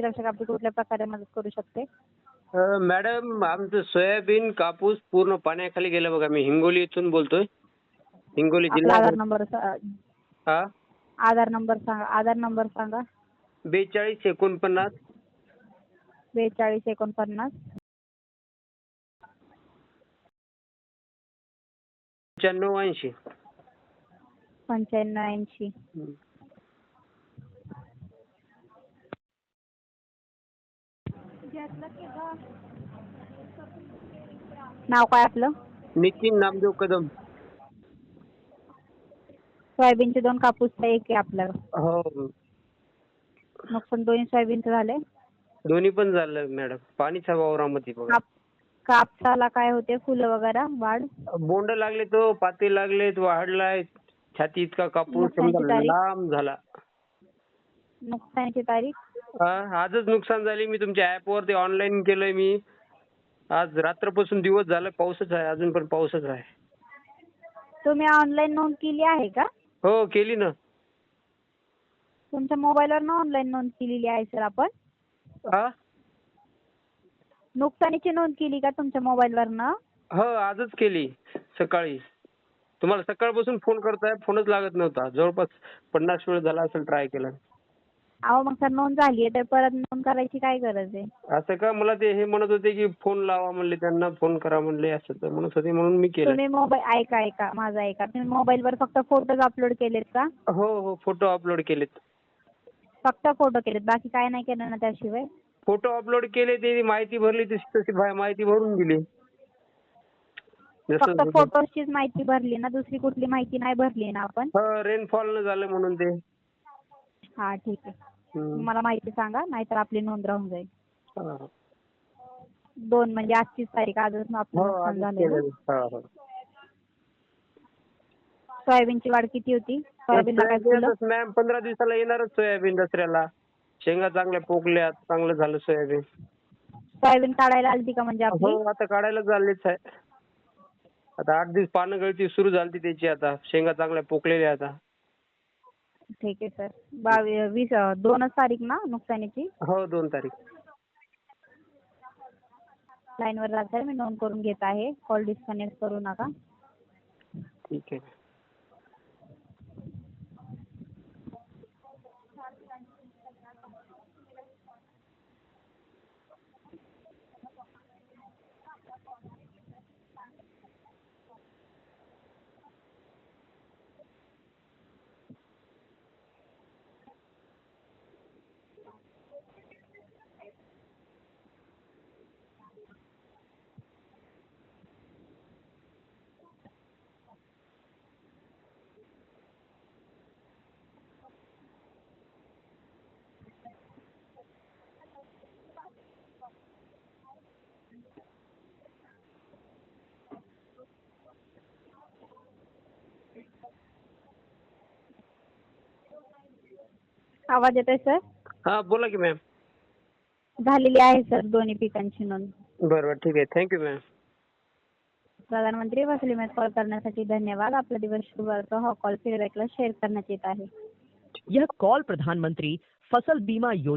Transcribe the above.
कापडी कुठल्या प्रकारे मदत करू शकते? अ, मॅडम आमचं सोयाबीन कापूस पूर्ण पाण्याखाली गेलं बघा. मी हिंगोली इथून बोलतोय. हिंगोली आपला जिल्हा आधार नंबर सा- हा? आधार नंबर सांगा. आधार नंबर सांगा. बेचाळीस एकोणपन्नास. बेचाळीस एकोणपन्नास. पंच्याण्णव ऐंशी. पंच्याण्णव ऐंशी. नाव काय आपलं? नितीन नामदेव कदम. सोयाबीनचे दोन कापूस एक आहे आपलं. हो. नुकसान दोन्ही सोयाबीनचं झालंय? दोन्ही पण झालं मॅडम. पाणीच्या वावरामध्ये बघा. काप कापसाला काय होते? फुलं वगैरे वाढ? बोंड लागले तो पाते लागलेत वाढलाय छाती इतका कापूस नुकसानची समजा तारीख? लांब झाला. नुकसानीची तारीख? आजच नुकसान झाली. मी तुमच्या ऍप वर ते ऑनलाईन केलंय मी. आज रात्रपासून दिवस झाला पाऊसच आहे. अजून पण पाऊसच आहे. तुम्ही ऑनलाईन नोंद केली आहे का? हो केली ना. तुमच्या मोबाईलवर ना ऑनलाईन नोंद केलेली आहे सर आपण? हा नुकसानीची नोंद केली का तुमच्या मोबाईलवर ना? हो आजच केली. सकाळी. तुम्हाला सकाळपासून फोन करताय फोनच लागत नव्हता. जवळपास पन्नास वेळ झाला असेल ट्राय केला. अहो मग सर नोंद झाली आहे तर परत नोंद करायची काय गरज आहे? असं का? मला ते हे म्हणत होते की फोन लावा म्हणले त्यांना फोन करा म्हणले असं तर म्हणत होते म्हणून मी केलं. तुम्ही मोबाईल ऐका ऐका माझा ऐका. तुम्ही मोबाईलवर फक्त फोटोज अपलोड केलेत का? हो हो फोटो अपलोड केलेत. फक्त फोटो केलेत बाकी काय नाही केलं ना त्याशिवाय? फोटो अपलोड केले ते माहिती भरली तशी तशी भा- माहिती भरून दिली. फक्त जसं फोटोजचीच माहिती भरली ना दुसरी कुठली माहिती नाही भरली ना आपण? रेनफॉल झालं म्हणून ते. हा ठीक आहे. मला माहिती सांगा नाहीतर आपली नोंद राहून जाईल. दोन म्हणजे आजचीच तारीख आजच आपलं हो. सोयाबीनची वाढ किती होती? मॅम पंधरा दिवसाला येणारच सोयाबीन दसऱ्याला. शेंगा चांगल्या पोकल्यात चांगलं झालं सोयाबीन. सोयाबीन काढायला आलती का म्हणजे आपली? हो आता काढायला झालेच आहे. आता आठ दिवस पानं गळती सुरू झाली त्याची आता. शेंगा चांगल्या पोकलेल्या आता. ठीक आहे सर. बावीस वीस दोनच तारीख ना नुकसानीची? हो दोन तारीख. लाईनवर राहताय मी नोंद करून घेत आहे. कॉल डिस्कनेक्ट करू नका. ठीक आहे. आवाज येतोय सर? हा बोला की मॅम. झालेली आहे सर दोन्ही पिकांची नोंद. बरं बरं ठीक आहे. थँक्यू मॅम प्रधानमंत्री फसली विम्यात कॉल करण्यासाठी धन्यवाद. आपला दिवस शुभ असो. हा कॉल फीडबॅकला शेअर करण्यात येत आहे. यह कॉल प्रधानमंत्री फसल बीमा योजना